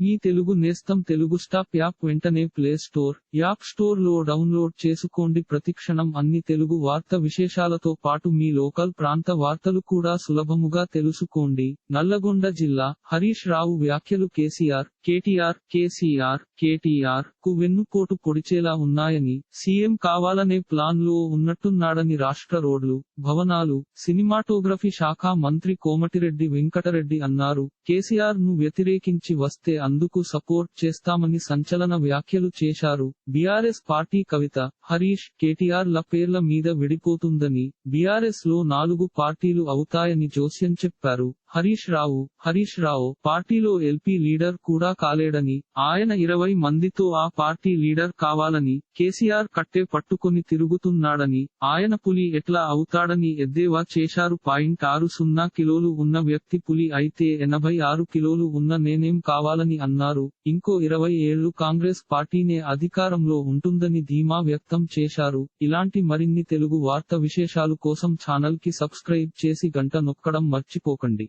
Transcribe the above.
మీ తెలుగు నేస్తం Telugu stop app వెంటనే play store app స్టోర్లో డౌన్లోడ్ చేసుకోండి. ప్రతిక్షణం అన్ని తెలుగు వార్త విశేషాలతో పాటు మీ లోకల్ ప్రాంత వార్తలు కూడా సులభముగా తెలుసుకోండి. నల్లగొండ జిల్లా హరీష్ రావు వ్యాఖ్యలు కేసీఆర్ కేటీఆర్ కేసీఆర్ కేటీఆర్కు వెన్నుపోటు పొడిచేలా ఉన్నాయని సీఎం కావాలనే ప్లాన్లో ఉన్నట్టున్నాడని రాష్ట్ర రోడ్లు భవనాలు సినిమాటోగ్రఫీ శాఖ మంత్రి కోమటిరెడ్డి వెంకటరెడ్డి అన్నారు. కేసీఆర్ను వ్యతిరేకించి వస్తే అందుకు సపోర్ట్ చేస్తామని సంచలన వ్యాఖ్యలు చేశారు. బీఆర్ఎస్ పార్టీ కవిత హరీష్ కేటీఆర్ ల పేర్ల మీద విడిపోతుందని బీఆర్ఎస్లో నాలుగు పార్టీలు అవుతాయని జోస్యం చెప్పారు. హరీష్ రావు హరీష్ రావు పార్టీలో ఎల్పీ లీడర్ కూడా కాలేడని ఆయన ఇరవై మందితో ఆ పార్టీ లీడర్ కావాలని కేసీఆర్ కట్టే పట్టుకొని తిరుగుతున్నాడని ఆయన పులి ఎట్లా అవుతాడని ఎద్దేవా చేశారు పాయింట్ ఆరు సున్నా కిలోలు ఉన్న వ్యక్తి పులి అయితే ఎనభై ఆరు కిలోలు ఉన్న నేనేం కావాలని అన్నారు ఇంకో ఇరవై ఏళ్ళు కాంగ్రెస్ పార్టీనే అధికారంలో ఉంటుందని ధీమా వ్యక్తం చేశారు ఇలాంటి మరిన్ని తెలుగు వార్త విశేషాలు కోసం ఛానల్కి సబ్స్క్రైబ్ చేసి గంట నొక్కడం మర్చిపోకండి.